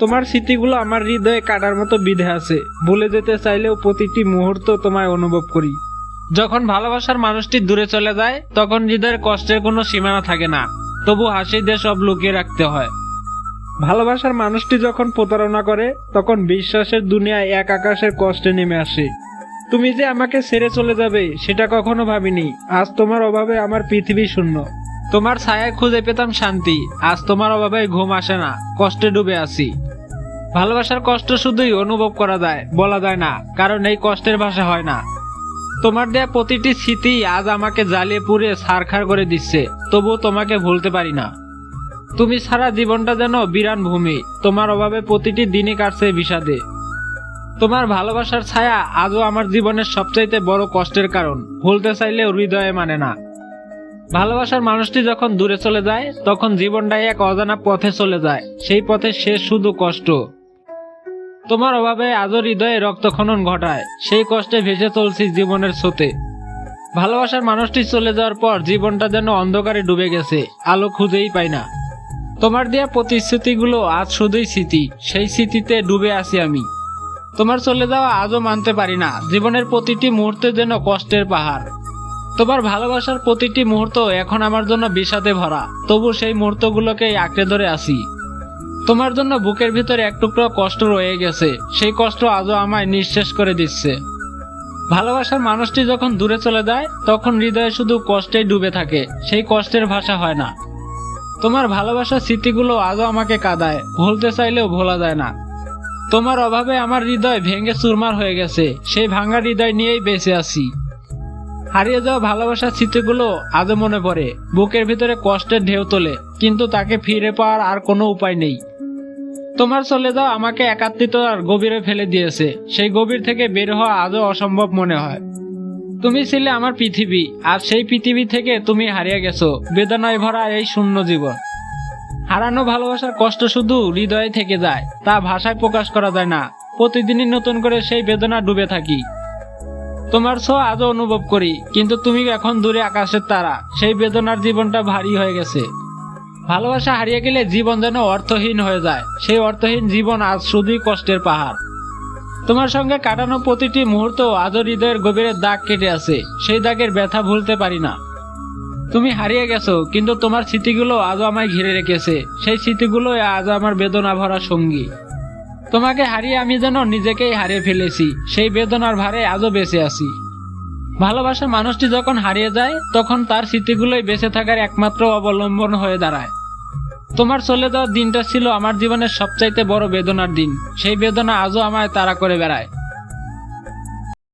তোমার স্মৃতিগুলো আমার হৃদয়ে কাটার মতো বিধে আছে। ভুলে যেতে চাইলেও প্রতিটি মুহূর্ত তোমায় অনুভব করি। যখন ভালোবাসার মানুষটি দূরে চলে যায়, তখন হৃদয়ের কষ্টের কোনো সীমানা থাকে না। তবু হাসি দিয়ে সব লুকিয়ে রাখতে হয়। ভালোবাসার মানুষটি যখন প্রতারণা করে, তখন বিশ্বাসের দুনিয়ায় এক আকাশের কষ্টে নেমে আসে। তুমি যে আমাকে ছেড়ে চলে যাবে, সেটা কখনো ভাবিনি। আজ তোমার অভাবে আমার পৃথিবী শূন্য। তোমার ছায়ায় খুঁজে পেতাম শান্তি। আজ তোমার অভাবে ঘুম আসে না। কষ্টে ডুবে আছি। ভালোবাসার কষ্ট শুধুই অনুভব করা যায়, বলা যায় না, কারণ এই কষ্টের ভাষা হয় না। তোমার দেয়া প্রতিটি স্মৃতি আজ আমাকে জ্বালিয়ে পুড়ে সারখার করে দিচ্ছে, তবুও তোমাকে ভুলতে পারি না। তুমি সারা জীবনটা যেন বিরান ভূমি, তোমার অভাবে প্রতিটি দিনই কাটছে বিষাদে। তোমার ভালোবাসার ছায়া আজও আমার জীবনের সবচাইতে বড় কষ্টের কারণ, ভুলতে চাইলেও হৃদয়ে মানে না। ভালোবাসার মানুষটি যখন দূরে চলে যায়, তখন জীবনটাই এক অজানা পথে চলে যায়, সেই পথে শেষ শুধু কষ্ট। তোমার অভাবে আজও হৃদয়ে রক্তখনন ঘটায়। সেই কষ্টে ভেসে চলছি জীবনের স্রোতে। ভালোবাসার মানুষটি চলে যাওয়ার পর জীবনটা যেন অন্ধকারে ডুবে গেছে, আলো খুঁজেই পাই না। তোমার দেয়া প্রতিশ্রুতিগুলো আজ শুধুই স্মৃতি, সেই স্মৃতিতে ডুবে আছি আমি। তোমার চলে যাওয়া আজও মানতে পারি না, জীবনের প্রতিটি মুহূর্তে যেন কষ্টের পাহাড়। তোমার ভালোবাসার প্রতিটি মুহূর্ত এখন আমার জন্য বিষাদে ভরা, তবু সেই মুহূর্তগুলোকেই আঁকড়ে ধরে আসি তোমার জন্য বুকের ভিতরে এক টুকরো কষ্ট রয়ে গেছে। সেই কষ্ট আজও আমায় নিঃশেষ করে দিচ্ছে। ভালোবাসার মানুষটি যখন দূরে চলে যায়, তখন হৃদয়ে শুধু কষ্টেই ডুবে থাকে। সেই কষ্টের ভাষা হয় না। তোমার ভালোবাসার স্মৃতিগুলো আজও আমাকে কাঁদায়। ভুলতে চাইলেও ভোলা যায় না। তোমার অভাবে আমার হৃদয় ভেঙে চুরমার হয়ে গেছে। সেই ভাঙা হৃদয় নিয়েই বেঁচে আছি। হারিয়ে যাওয়া ভালোবাসার স্মৃতিগুলো আজও মনে পড়ে। বুকের ভিতরে কষ্টের ঢেউ তোলে, কিন্তু তাকে ফিরে পাওয়ার আর কোনো উপায় নেই। তোমার চলে যাওয়া আমাকে একাত্মিতার গভীরে ফেলে দিয়েছে। সেই গভীর থেকে বের হওয়া আজও অসম্ভব মনে হয়। তুমি ছিলে আমার পৃথিবী, আর সেই পৃথিবী থেকে তুমি হারিয়ে গেছো, বেদনায় ভরা এই শূন্য জীবন। হারানো ভালোবাসার কষ্ট শুধু হৃদয়ে থেকে যায়, তা ভাষায় প্রকাশ করা যায় না। প্রতিদিনই নতুন করে সেই বেদনা ডুবে থাকি। তোমার ছোঁয়া আজও অনুভব করি, কিন্তু তুমি এখন দূরে আকাশের তারা। সেই বেদনার জীবনটা ভারী হয়ে গেছে। ভালোবাসা হারিয়ে গেলে জীবন যেন অর্থহীন হয়ে যায়। সেই অর্থহীন জীবন আজ শুধুই কষ্টের পাহাড়। তোমার সঙ্গে কাটানো প্রতিটি মুহূর্ত আজও হৃদয়ের গভীরে দাগ কেটে আছে। সেই দাগের ব্যথা ভুলতে পারি না। তুমি হারিয়ে গেছো, কিন্তু তোমার স্মৃতিগুলো আজও আমায় ঘিরে রেখেছে। সেই স্মৃতিগুলো আজ আমার বেদনা ভরা সঙ্গী। তোমাকে হারিয়ে আমি যেন নিজেকেই হারিয়ে ফেলেছি। সেই বেদনার ভারে আজও বেঁচে আছি। ভালোবাসা মানুষটি যখন হারিয়ে যায়, তখন তার স্মৃতিগুলোই বেঁচে থাকার একমাত্র অবলম্বন হয়ে দাঁড়ায়। তোমার চলে যাওয়ার দিনটা ছিল আমার জীবনের সবচাইতে বড় বেদনার দিন। সেই বেদনা আজও আমায় তারা করে বেড়ায়।